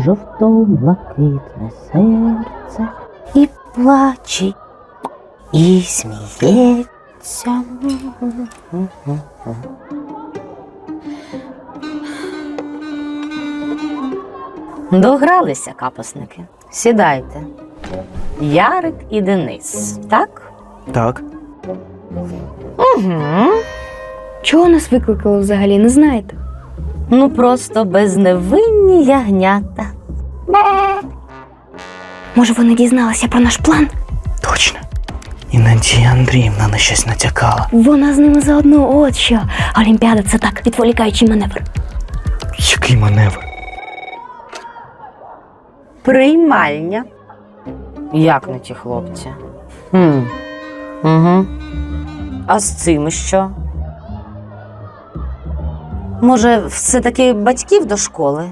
жовто-блакитне серце і плаче, і сміється. Догралися капосники. Сідайте. Ярик і Денис, так? Так. Угу. Чого нас викликали взагалі, не знаєте? Ну просто безневинні ягнята. Може, вони дізналися про наш план? Точно. І Надія Андріївна на щось натякала. Вона з ними заодно, от що. Олімпіада це так, відволікаючий маневр. Який маневр? Приймальня. Як не ті хлопці? Хм. Угу. А з цим що? Може, все-таки батьків до школи?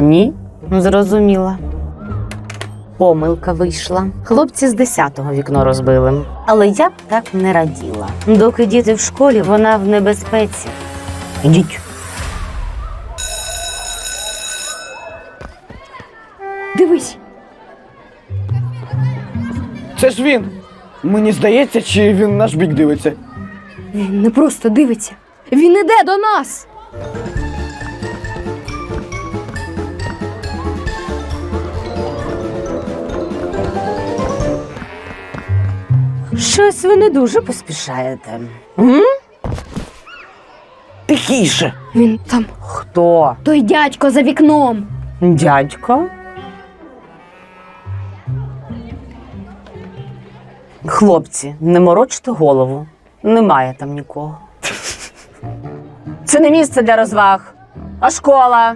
Ні, зрозуміла. Помилка вийшла. Хлопці з 10-го вікно розбили. Але я б так не раділа. Доки діти в школі, вона в небезпеці. Ідіть. Дивись, Це ж він. Мені здається, чи він наш бік дивиться. він не просто дивиться. Він іде до нас. Щось ви не дуже поспішаєте. М? Тихіше. Він там, Хто? той дядько за вікном. Дядько? Хлопці, не морочте голову. Немає там нікого. Це не місце для розваг, а школа.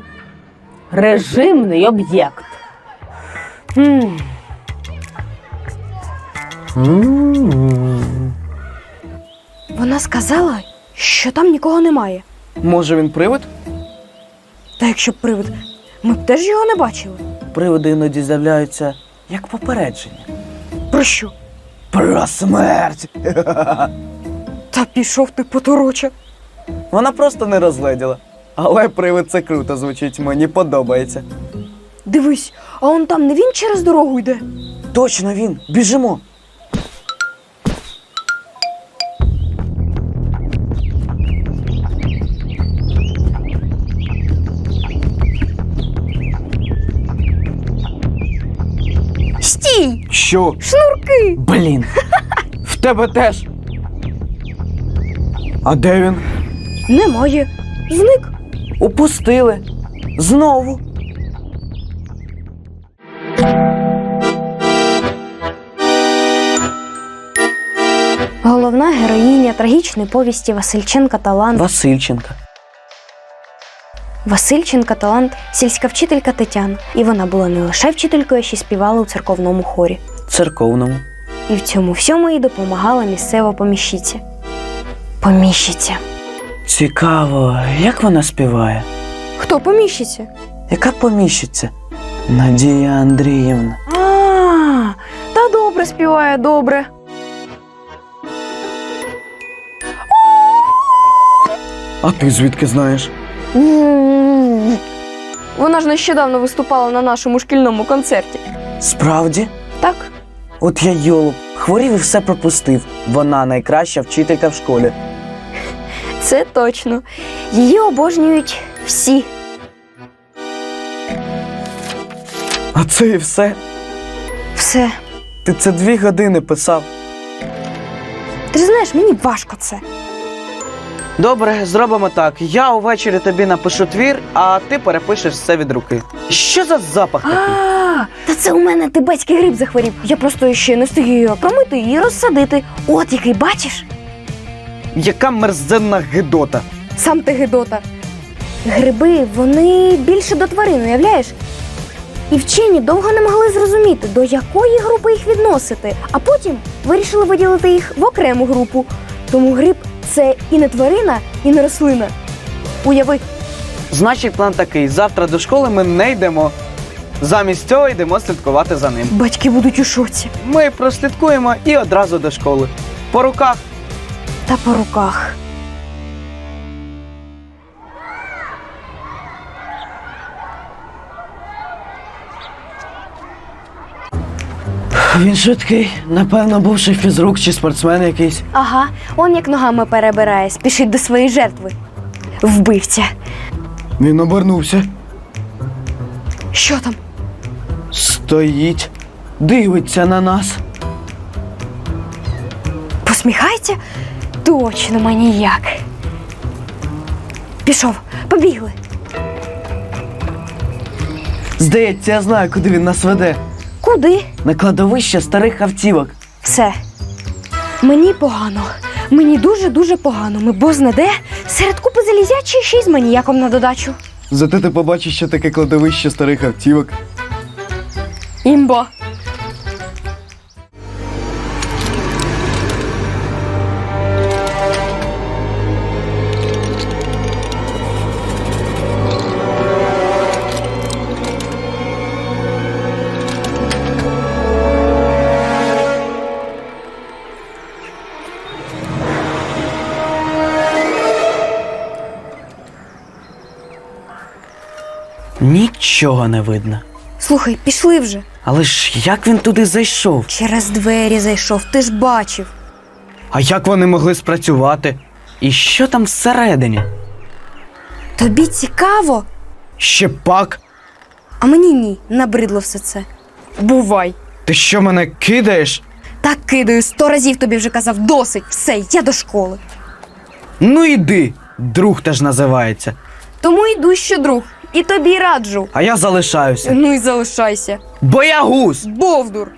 Режимний об'єкт. М. Вона сказала, що там нікого немає. Може він привид? Та якщо б привид, ми б теж його не бачили. Привиди іноді з'являються як попередження. Про що? Про смерть! Та пішов ти потороча. Вона просто не розгледіла. Але привид це круто звучить, мені подобається. Дивись, а он там не він через дорогу йде. Точно він! Біжимо! Що? Шнурки! Блін! В тебе теж. А де він? Немає. Зник. Упустили. Знову. Головна героїня трагічної повісті Васильченка Талант. Васильченка. Васильченка талант сільська вчителька Тетяна. І вона була не лише вчителькою, а ще й співала у церковному хорі. Церковному. І в цьому всьому їй допомагала місцева поміщиця. Поміщиця. Цікаво, як вона співає? Хто поміщиця? Яка поміщиться? Надія Андріївна. А, та добре співає, добре. А ти звідки знаєш? Вона ж нещодавно виступала на нашому шкільному концерті. Справді? Так? От я йолоп, хворів і все пропустив. Вона найкраща вчителька в школі. Це точно. Її обожнюють всі. А це і все. Все. Ти це дві години писав. Ти ж знаєш, мені важко це. Добре, зробимо так. Я увечері тобі напишу твір, а ти перепишеш все від руки. Що за запах такий? А, та це у мене тибетський гриб захворів. Я просто ще не встиг її промити і розсадити. От який бачиш, Яка мерзенна гидота. сам ти гидота. Гриби, вони більше до тварин, уявляєш? І вчені довго не могли зрозуміти, до якої групи їх відносити, а потім вирішили виділити їх в окрему групу. Тому гриб це і не тварина, і не рослина. Уяви, Значить, план такий: завтра до школи ми не йдемо. Замість цього йдемо слідкувати за ним. батьки будуть у шоці. Ми прослідкуємо і одразу до школи. По руках. Та по руках. Він швидкий. Напевно, бувший фізрук чи спортсмен якийсь. Ага, он як ногами перебирає, спішить до своєї жертви. Вбивця. Він обернувся. Що там? Стоїть, дивиться на нас. Посміхається? Точно маніяк. Пішов, побігли. Здається, я знаю, куди він нас веде. Куди? На кладовище старих автівок. Все. Мені погано. Мені дуже-дуже погано. Ми бозна де серед купи залізячі ще й з маніяком на додачу. Зате ти побачиш, що таке кладовище старих автівок. Імба. Нічого не видно. Слухай, пішли вже. Але ж як він туди зайшов? Через двері зайшов, ти ж бачив. А як вони могли спрацювати? І що там всередині? Тобі цікаво, Ще пак? а мені ні, набридло все це. Бувай. Ти що мене кидаєш? Так кидаю, сто разів тобі вже казав, досить, все, я до школи. Ну іди, друг теж називається. Тому йду що друг, і тобі раджу. А я залишаюся. Ну і залишайся. Боягуз! Бовдур.